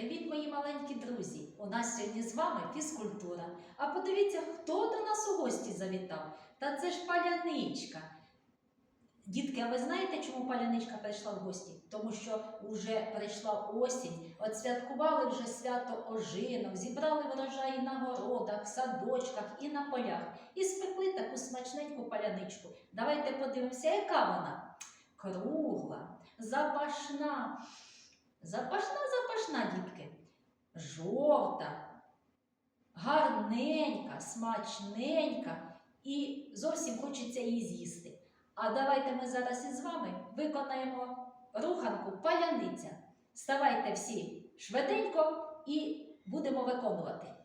Привіт, мої маленькі друзі! У нас сьогодні з вами фізкультура. А подивіться, хто до нас у гості завітав. Та це ж паляничка. Дітки, а ви знаєте, чому паляничка прийшла в гості? Тому що вже прийшла осінь, святкували вже свято ожинок, зібрали врожаї на городах, садочках і на полях. І спекли таку смачненьку паляничку. Давайте подивимося, яка вона. Кругла, запашна. Запашна, запашна, дітки. Жовта, гарненька, смачненька і зовсім хочеться її з'їсти. А давайте ми зараз із вами виконаємо руханку паляниця. Ставайте всі швиденько і будемо виконувати.